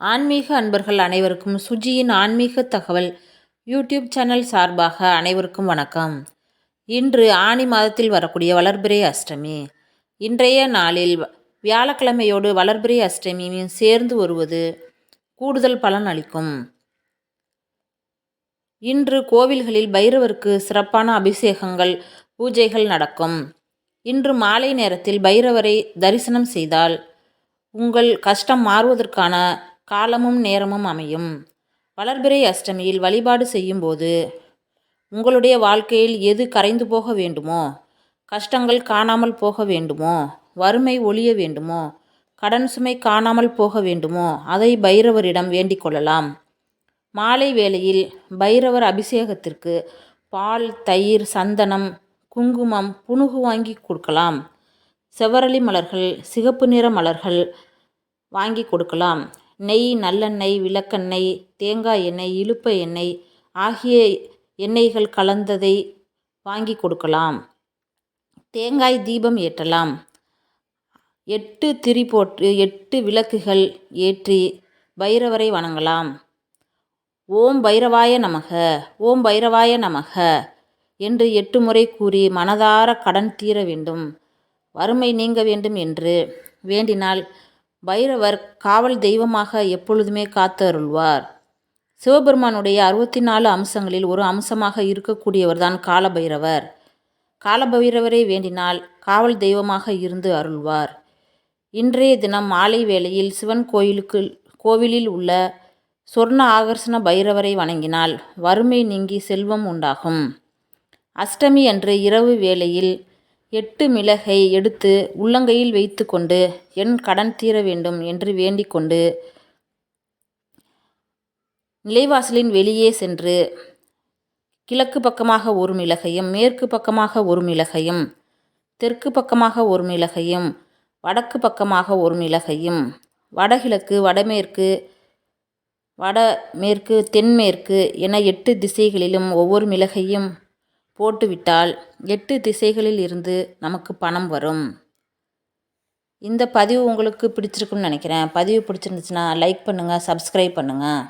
ஆன்மீக அன்பர்கள் அனைவருக்கும் சுஜியின் ஆன்மீக தகவல் யூடியூப் சேனல் சார்பாக அனைவருக்கும் வணக்கம். இன்று ஆனி மாதத்தில் வரக்கூடிய வளர்பிறை அஷ்டமி. இன்றைய நாளில் வியாழக்கிழமையோடு வளர்பிறை அஷ்டமியும் சேர்ந்து வருவது கூடுதல் பலன் அளிக்கும். இன்று கோவில்களில் பைரவருக்கு சிறப்பான அபிஷேகங்கள் பூஜைகள் நடக்கும். இன்று மாலை நேரத்தில் பைரவரை தரிசனம் செய்தால் உங்கள் கஷ்டம் மாறுவதற்கான காலமும் நேரமும் அமையும். வளர்பிறை அஷ்டமியில் வழிபாடு செய்யும்போது உங்களுடைய வாழ்க்கையில் எது கரைந்து போக வேண்டுமோ கஷ்டங்கள் காணாமல் போக வேண்டுமோ வறுமை ஒழிய வேண்டுமோ கடன் சுமை காணாமல் போக வேண்டுமோ அதை பைரவரிடம் வேண்டிக் கொள்ளலாம். மாலை வேளையில் பைரவர் அபிஷேகத்திற்கு பால் தயிர் சந்தனம் குங்குமம் புணுகு வாங்கி கொடுக்கலாம். செவ்வரளி மலர்கள் சிகப்பு நிற மலர்கள் வாங்கி கொடுக்கலாம். நெய் நல்லெண்ணெய் விளக்கெண்ணெய் தேங்காய் எண்ணெய் இழுப்ப எண்ணெய் ஆகிய எண்ணெய்கள் கலந்ததை வாங்கி கொடுக்கலாம். தேங்காய் தீபம் ஏற்றலாம். எட்டு திரி போட்டு எட்டு விளக்குகள் ஏற்றி பைரவரை வணங்கலாம். ஓம் பைரவாய நமக ஓம் பைரவாய நமக என்று எட்டு முறை கூறி மனதார கடன் தீர வேண்டும். வறுமை நீங்க வேண்டும் என்று வேண்டினால் பைரவர் காவல் தெய்வமாக எப்பொழுதுமே காத்து அருள்வார் சிவபெருமானுடைய அறுபத்தி நாலு அம்சங்களில் ஒரு அம்சமாக இருக்கக்கூடியவர்தான் காலபைரவர். காலபைரவரை வேண்டினால் காவல் தெய்வமாக இருந்து அருள்வார். இன்றைய தினம் மாலை வேளையில் சிவன் கோயிலுக்கு கோவிலில் உள்ள சொர்ண ஆகர்ஷண பைரவரை வணங்கினால் வறுமை நீங்கி செல்வம் உண்டாகும். அஷ்டமி அன்று இரவு வேளையில் எட்டு மிளகை எடுத்து உள்ளங்கையில் வைத்து கொண்டு என் கடன் தீர வேண்டும் என்று வேண்டிக் கொண்டு நிலைவாசலின் வெளியே சென்று கிழக்கு பக்கமாக ஒரு மிளகையும் மேற்கு பக்கமாக ஒரு மிளகையும் தெற்கு பக்கமாக ஒரு மிளகையும் வடக்கு பக்கமாக ஒரு மிளகையும் வடகிழக்கு வடமேற்கு வடமேற்கு தென்மேற்கு என எட்டு திசைகளிலும் ஒவ்வொரு மிளகையும் போட்டுவிட்டால் எட்டு திசைகளில் இருந்து நமக்கு பணம் வரும். இந்த பதிவு உங்களுக்கு பிடிச்சிருக்குன்னு நினைக்கிறேன். பதிவு பிடிச்சிருந்துச்சுன்னா லைக் பண்ணுங்கள் சப்ஸ்கிரைப் பண்ணுங்கள்